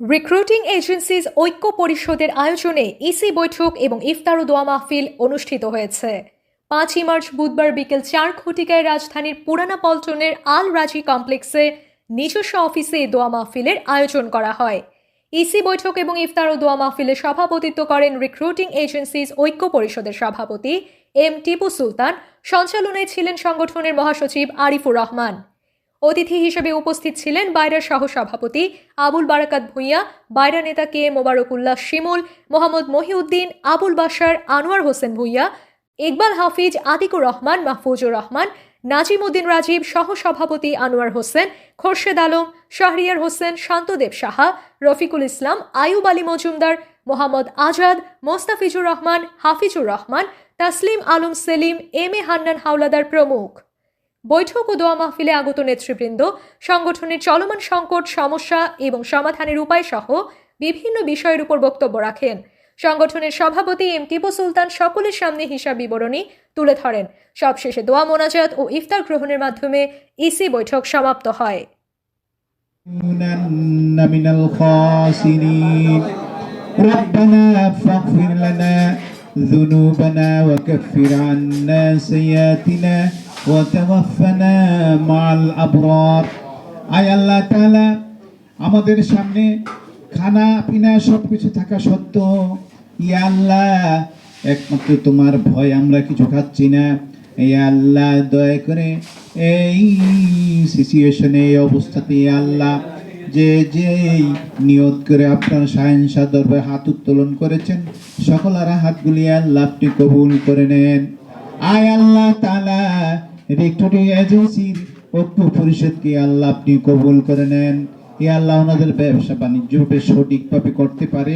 Recruiting agencies ঐক্য পরিষদের আয়োজনে ইসি বৈঠক এবং ইফতার ও দোয়া মাহফিল অনুষ্ঠিত হয়েছে। পাঁচই মার্চ বুধবার বিকেল চার ঘটিকায় রাজধানীর পুরানা পল্টনের আল রাজি কমপ্লেক্সে নিজস্ব অফিসে দোয়া মাহফিলের আয়োজন করা হয়। ইসি বৈঠক এবং ইফতার ও দোয়া মাহফিলে সভাপতিত্ব করেন রিক্রুটিং এজেন্সিজ ঐক্য পরিষদের সভাপতি এম টিপু সুলতান। সঞ্চালনায় ছিলেন সংগঠনের মহাসচিব আরিফুর রহমান। অতিথি হিসেবে উপস্থিত ছিলেন বাইরার সহসভাপতি আবুল বারাকাত ভূঁইয়া বাইরা নেতা কে মোবারকুল্লাহ শিমুল, মোহাম্মদ মহিউদ্দিন, আবুল বাশার, আনোয়ার হোসেন ভূঁইয়া, ইকবাল হাফিজ, আতিকুর রহমান, মাহফুজুর রহমান, নাজিম উদ্দিন রাজীব, সহসভাপতি আনোয়ার হোসেন, খোরশেদ আলম, শাহরিয়ার হোসেন, শান্তদেব সাহা, রফিকুল ইসলাম, আয়ুব আলী মজুমদার, মোহাম্মদ আজাদ, মোস্তাফিজুর রহমান, হাফিজুর রহমান, তাসলিম আলম সেলিম, এম এ হান্নান হাওলাদার প্রমুখ। বৈঠক ও দোয়া মাহফিলে আগত নেতৃবৃন্দ সংগঠনের চলমান সংকট সমস্যা এবং সমাধানের উপায় সহ বিভিন্ন বিষয়ের উপর বক্তব্য রাখেন সংগঠনের সভাপতি এম টিপু সুলতান সকলের সামনে হিসাব বিবরণী তুলে ধরেন সবশেষে দোয়া মোনাজাত ও ইফতার গ্রহণের মাধ্যমে ইসি বৈঠক সমাপ্ত হয় لنكونن من الخاسرين ربنا فاغفر لنا ذنوبنا وكفر عنا سيئاتنا ওয়াতাওয়াফানা মাল আবরার আয় আল্লাহ তাআলা, আমাদের সামনে খানা, পিনা সব কিছু থাকা সত্ত্বেও, ইয়া আল্লাহ, একমাত্র তোমার ভয় আমরা কিছু খাচ্ছি না। ইয়া আল্লাহ, দয়া করে এই সিচুয়েশনে এই অবস্থাতে, ইয়া আল্লাহ, যে যেই নিয়ত করে আপনার সাহেনশাহ দরবে হাত উত্তোলন করেছেন, সকল হাতগুলি আল্লাহটি কবুল করে নেন। আয় আল্লাহ তালা রেক্টরি এজেন্সির ঐক্য পরিষদকে আল্লাহ আপনি কবুল করে নেন। এ আল্লাহ ওনাদের ব্যবসা বাণিজ্য সঠিকভাবে করতে পারে।